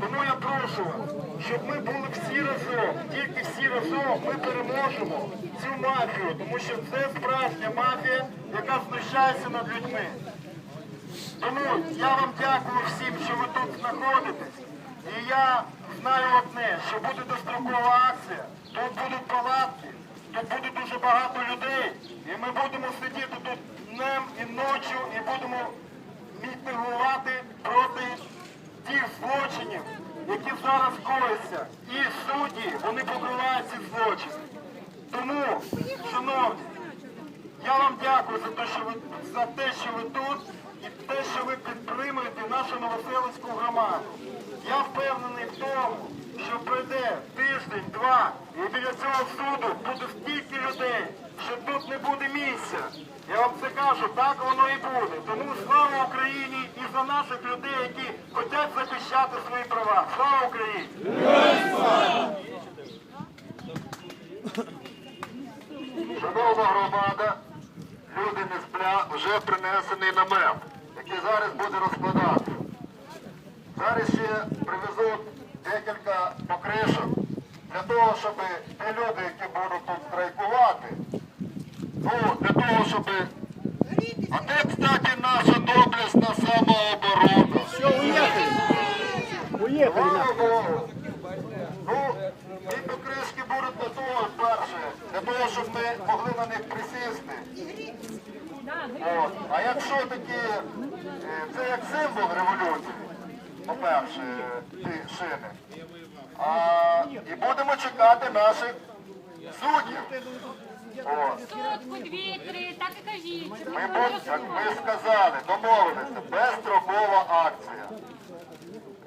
Тому я прошу, щоб ми були всі разом. Тільки всі разом ми переможемо цю мафію, тому що це справжня мафія, яка знущається над людьми. Тому я вам дякую всім, що ви тут знаходитесь. І я знаю одне, що буде дострокова акція, тут будуть палатки, тут буде дуже багато людей, і ми будемо сидіти тут днем і ночі, і будемо зараз. І судді, вони покривають ці злочини. Тому, шановні, я вам дякую за те, що ви за те, що ви тут, і те, що ви підтримуєте нашу новоселицьку громаду. Я впевнений в тому, що пройде тиждень, два, і біля цього суду буде стільки людей, що тут не буде місця. Я вам це кажу, так воно і буде. Тому слава Україні і за наших людей, які захищати свої права. Слава Україні! Шановна громада, люди не спля, вже принесений намет, який зараз буде розкладати. Зараз ще привезуть декілька покришок для того, щоб ті люди, які будуть тут страйкувати, ну, для того, щоб... А де, кстати, наша доблесна самооборона? Слава Ну, ці покришки будуть для того, перше, для того, щоб ми могли на них присісти. От. А якщо такі, е, це як символ революції, по-перше, ці шини. А, і будемо чекати наших суддів. Суд, подвітри, так і кажіть. Ми як ви сказали, домовилися, безстрокова акція.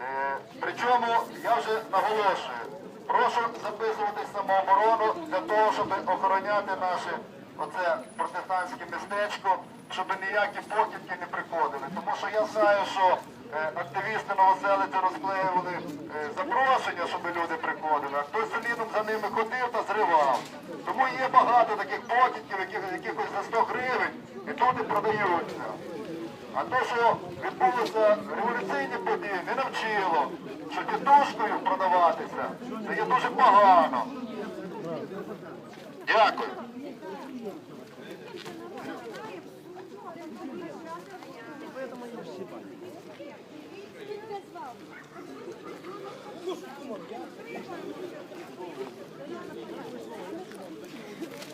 Е, причому я вже наголошую, прошу записувати самооборону для того, щоб охороняти наше оце протестантське містечко, щоб ніякі покидки не приходили. Тому що я знаю, що е, активісти новоселиці розклеювали е, запрошення, щоб люди приходили, а хтось залізом за ними ходив та зривав. Тому є багато таких покидьків, яких, якихось за 100 гривень, і тут і продаються. А те, що відбулися революційні події, не навчило, що тітушкою продаватися, це є дуже погано. Дякую.